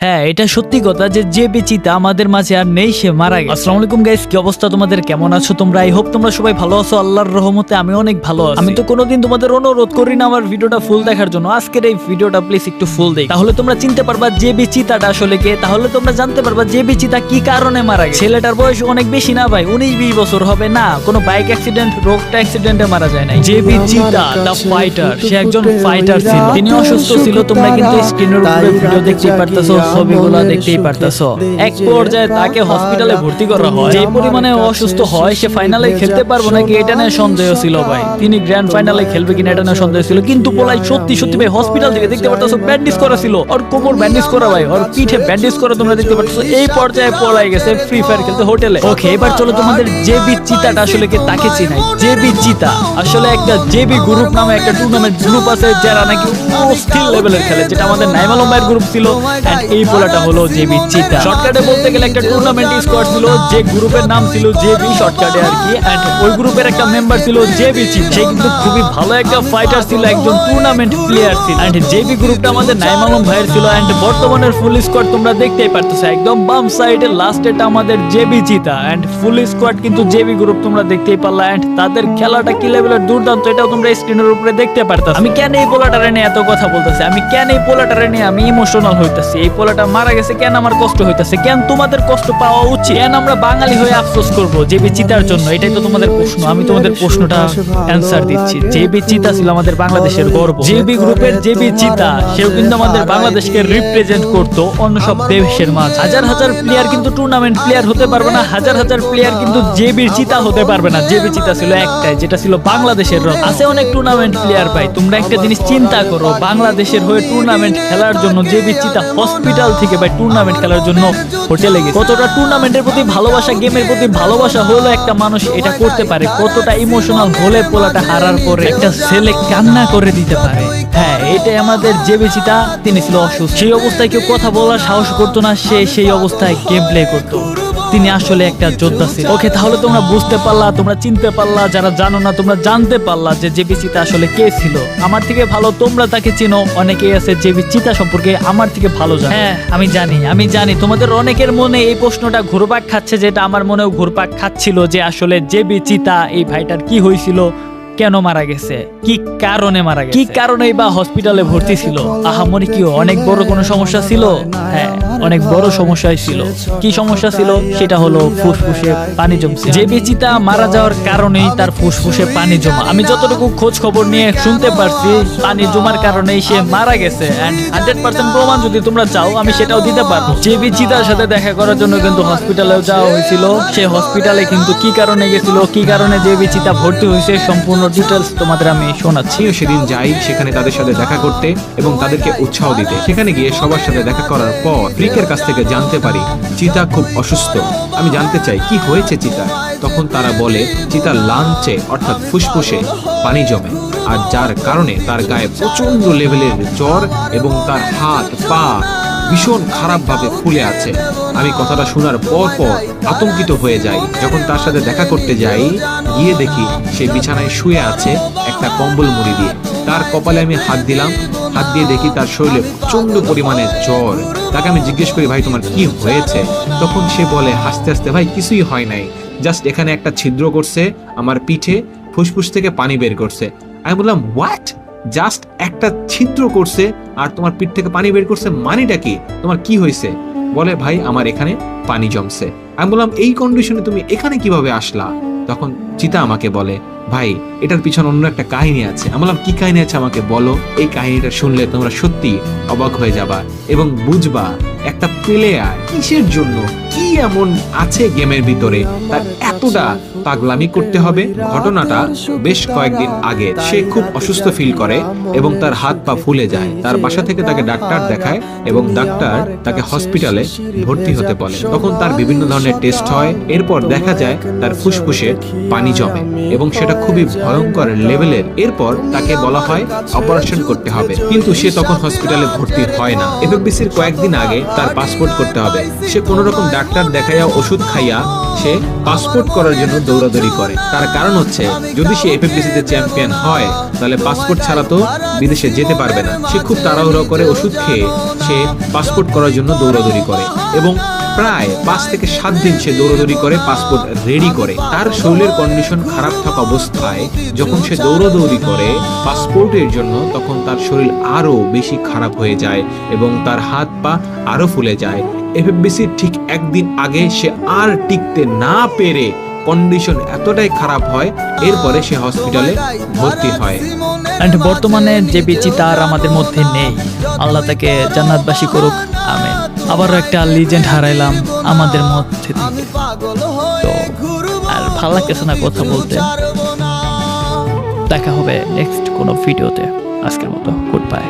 হ্যাঁ এটা সত্যি কথা যে যে বেচিতা আমাদের মাঝে আর নেই সে মারা গেছে। আসসালামু আলাইকুম গাইস কি অবস্থা তোমাদের? কেমন আছো তোমরা? আই হোপ তোমরা সবাই ভালো আছো আল্লাহর রহমতে আমি অনেক ভালো আছি। আমি তো কোনোদিন তোমাদের অনুরোধ করি না আমার ভিডিওটা ফুল দেখার জন্য। আজকের এই ভিডিওটা প্লিজ একটু ফুল দেখ। তাহলে তোমরা চিনতে পারবা যে বেচিতাটা আসলে কে। তাহলে তোমরা জানতে পারবা যে বেচিতা কি কারণে মারা গেছে। ছেলেটার বয়স অনেক বেশি না ভাই উনিশ বিশ বছর হবে না। কোনো বাইক অ্যাক্সিডেন্ট রোগটা অ্যাক্সিডেন্টে মারা যায় না যে বেচিতা দ্য ফাইটার সে একজন ফাইটার ছিল। তিনি অসুস্থ ছিল তোমরা কিন্তু স্ক্রিনের উপরে ভিডিও দেখতেই পারতেছো। ছবিগুলো দেখতেই পারতেছো। এক পর্যায়ে তাকে হসপিটালে ভর্তি করা হয়। যে পরিমাণে অসুস্থ হয়, সে ফাইনালে খেলতে পারব নাকি এটা নিয়ে সন্দেহ ছিল ভাই? তিনি গ্র্যান্ড ফাইনালে খেলবে কিনা এটা নিয়ে সন্দেহ ছিল। কিন্তু পোলাই সত্যি সত্যি ভাই হসপিটাল থেকে দেখতে পারতেছো ব্যান্ডেজ করা ছিল। ওর কোমর ব্যান্ডেজ করা ভাই ওর পিঠে ব্যান্ডেজ করা তোমরা দেখতে পারতেছো। এই পর্যায়ে পলাই গেছে ফ্রি ফায়ার খেলতে হোটেলে ওকে এবার চলো তোমাদের জেবি চিতাটা আসলে কি তাকে চিনাই। জেবি চিতা, আসলে একটা জেবি গ্রুপ নামে একটা টুর্নামেন্ট গ্রুপ আছে, যারা নাকি অস্থির লেভেলের খেলে, যেটা আমাদের নাইমাল ভাইয়ের গ্রুপ ছিল। এই পোলাটা হলো জেবি চিতা। শর্টকাটে বলতে গেলে একটা টুর্নামেন্ট স্কোয়াড ছিল, যে গ্রুপের নাম ছিল জেবি শর্টকাটে আর কি এন্ড ওই গ্রুপের একটা মেম্বার ছিল জেবি চিতা। সে কিন্তু খুবই ভালো একটা ফাইটার ছিল, একজন টুর্নামেন্ট প্লেয়ার ছিল। এন্ড জেবি গ্রুপটা আমাদের নাইমালম ভাইয়ের ছিল এন্ড বর্তমানের ফুল স্কোয়াড তোমরা দেখতেই পারতেছো, একদম বাম সাইডে লাস্টেটা আমাদের জেবি চিতা। এন্ড ফুল স্কোয়াড কিন্তু জেবি গ্রুপ তোমরা দেখতেই পারলা এন্ড তাদের খেলাটা কি লেভেলের দুর্দান্ত, এটাও তোমরা স্ক্রিনের উপরে দেখতে পারতাছো। আমি কেন এই পোলাটারে নিয়ে এত কথা বলতেছি? আমি কেন এই পোলাটারে নিয়ে আমি ইমোশনাল হইতাছি? এই পোলাটা মারা গেছে, কেন আমার কষ্ট হইতাছে? কেন তোমাদের কষ্ট পাওয়া উচিত? কেন আমরা বাঙালি হয়ে আফসোস করব যে চিতার জন্য? এটাই তো তোমাদের প্রশ্ন। আমি তোমাদের প্রশ্নটা অ্যান্সার দিচ্ছি। যে চিতা ছিল আমাদের বাংলাদেশের গর্ব জেবি গ্রুপের জেবি চিতা সেও কিন্তু আমাদের বাংলাদেশকে রিপ্রেজেন্ট করতো অন্য সব দেশের মাঝ। হাজার হাজার প্লেয়ার কিন্তু টুর্নামেন্ট প্লেয়ার হতে পারবে না, হাজার হাজার প্লেয়ার কিন্তু জেবির চিতা হতে পারবে না। জেবি চিতা ছিল একটাই, যেটা ছিল বাংলাদেশের রব আছে অনেক টুর্নামেন্ট প্লেয়ার ভাই, তোমরা একটা জিনিস চিন্তা করো, বাংলাদেশের হয়ে টুর্নামেন্ট খেলার জন্য জেবি চিতা হসপিটাল থেকে বা টুর্নামেন্ট খেলার জন্য হোটেলে গেছে। কতটা টুর্নামেন্টের প্রতি ভালোবাসা গেমের প্রতি ভালোবাসা হলো একটা মানুষ এটা করতে পারে, কতটা ইমোশনাল হলে পোলাটা হারার পরে একটা ছেলে কান্না করে দিতে পারে। হ্যাঁ এটাই আমাদের যে বেচিতা তিনি ছিল অসুস্থ। সেই অবস্থায় কেউ কথা বলার সাহস করতো না, সে সেই অবস্থায় গেম প্লে করতো। তিনি আসলে একটা যোদ্ধা ছিল। ওকে তাহলে তোমরা বুঝতে পারলা তোমরা চিনতে পারলা যারা জানো না তোমরা জানতে পারলা যে জেবি চিতা আসলে কে ছিল। আমার থেকে ভালো তোমরা তাকে চিনো অনেকেই আছে জেবি চিতা সম্পর্কে আমার থেকে ভালো জানো। হ্যাঁ আমি জানি আমি জানি। তোমাদের অনেকের মনে এই প্রশ্নটা ঘুরপাক খাচ্ছে যেটা আমার মনেও ঘুরপাক খাচ্ছিল যে আসলে জেবি চিতা এই ভাইটার কি হয়েছিল কেন মারা গেছে কি কারণে মারা গেছে কি কারণেই বা হসপিটালে ভর্তি ছিল? আহামরি কি অনেক বড় কোনো সমস্যা ছিল? হ্যাঁ। অনেক বড় সমস্যাই ছিল। কি সমস্যা ছিল? সেটা হলো ফুসফুসে পানি জমছে। যে বেচিতা মারা যাওয়ার কারণেই তার ফুসফুসে পানি জমা। আমি যতটুকু খোঁজ খবর নিয়ে শুনতে পারছি পানি জমার কারণেই সে মারা গেছে। এন্ড হান্ড্রেড পার্সেন্ট প্রমাণ যদি তোমরা চাও আমি সেটাও দিতে পারব। যে বেচিতার সাথে দেখা করার জন্য কিন্তু হসপিটালেও যাওয়া হয়েছিল। সে হসপিটালে কিন্তু কি কারণে গেছিল কি কারণে যে বেচিতা ভর্তি হয়েছে সম্পূর্ণ ডিটেলস তোমাদের আমি শোনাচ্ছি। সেদিন যাই সেখানে তাদের সাথে দেখা করতে এবং তাদেরকে উৎসাহ দিতে। সেখানে গিয়ে সবার সাথে দেখা করার পর ফ্রিকের কাছ থেকে জানতে পারি, চিতা খুব অসুস্থ। আমি জানতে চাই, কি হয়েছে চিতা? তখন তারা বলে চিতার লাঞ্চে, অর্থাৎ ফুসফুসে, পানি জমে। আর যার কারণে তার গায়ে প্রচণ্ড লেভেলের জ্বর এবং তার হাত, পা ভীষণ খারাপভাবে ফুলে আছে। আমি কথাটা শোনার পর পর আতঙ্কিত হয়ে যাই। যখন তার সাথে দেখা করতে যাই, গিয়ে দেখি সে বিছানায় শুয়ে আছে একটা কম্বল মুড়ি দিয়ে। তার কপালে আমি হাত দিলাম হাত দিয়ে দেখি তার শরীরে প্রচণ্ড পরিমাণে জ্বর। তাকে আমি জিজ্ঞেস করি, ভাই, তোমার কি হয়েছে? তখন সে বলে, হাসতে হাসতে, ভাই, কিছুই হয় নাই। জাস্ট এখানে একটা ছিদ্র করছে আমার পিঠে, ফুসফুস থেকে পানি বের করছে। আমি বললাম হোয়াট জাস্ট একটা ছিদ্র করছে আর তোমার পিঠ থেকে পানি বের করছে মানিটা কি? তোমার কি হয়েছে? বলে, ভাই, আমার এখানে পানি জমছে। আমি বললাম, এই কন্ডিশনে তুমি এখানে কীভাবে আসলা? তখন চিতা আমাকে বলে, ভাই, এটার পিছনে অন্য একটা কাহিনী আছে। আমি বললাম, কি কাহিনী আছে আমাকে বলো? এই কাহিনীটা শুনলে তোমরা সত্যি অবাক হয়ে যাবা এবং বুঝবা একটা প্লেয়ার কিসের জন্য, কি এমন আছে গেমের ভিতরে? তার এতটা পাগলামি করতে হবে? ঘটনাটা বেশ কয়েকদিন আগে। সে খুব অসুস্থ ফিল করে এবং তার হাত পা ফুলে যায়। তার বাসা থেকে তাকে ডাক্তার দেখায় এবং ডাক্তার তাকে হসপিটালে ভর্তি হতে বলে। তখন তার বিভিন্ন ধরনের টেস্ট হয়। এরপর দেখা যায় তার ফুসফুসে পানি জমে এবং সেটা খুবই ভয়ঙ্কর লেভেলের। এরপর তাকে বলা হয় অপারেশন করতে হবে। কিন্তু সে তখন হসপিটালে ভর্তি হয় না। এফএফবিসির কয়েকদিন আগে তার পাসপোর্ট করতে হবে। সে কোন রকম ডাক্তার দেখাইয়া ওষুধ খাইয়া সে পাসপোর্ট করার জন্য দৌড়াদৌড়ি করে। তার কারণ হচ্ছে যদি সে এফএফডিসি তে চ্যাম্পিয়ন হয় তাহলে পাসপোর্ট ছাড়া তো বিদেশে যেতে পারবে না। সে খুব তাড়াহুড়ো করে ওষুধ খেয়ে সে পাসপোর্ট করার জন্য দৌড়াদৌড়ি করে। এবং প্রায় পাঁচ থেকে সাত দিন সে দৌড়াদৌড়ি করে পাসপোর্ট রেডি করে। তার শরীরের কন্ডিশন খারাপ থাকা অবস্থায় যখন সে দৌড়াদৌড়ি করে পাসপোর্টের জন্য, তখন তার শরীর আরও বেশি খারাপ হয়ে যায় এবং তার হাত পা আরও ফুলে যায়। এফএফবিসি ঠিক একদিন আগে সে আর টিকতে না পেরে কন্ডিশন এতটাই খারাপ হয়, এরপরে সে হসপিটালে ভর্তি হয়। বর্তমানে যে বেচি তার আমাদের মধ্যে নেই, আল্লাহ তাকে জান্নাতবাসী করুক। আবারও একটা লিজেন্ড হারাইলাম আমাদের মধ্যে থেকে তো আর ভালো লাগতেছে না কথা বলতে। দেখা হবে নেক্সট কোনো ভিডিওতে আজকের মতো গুড বাই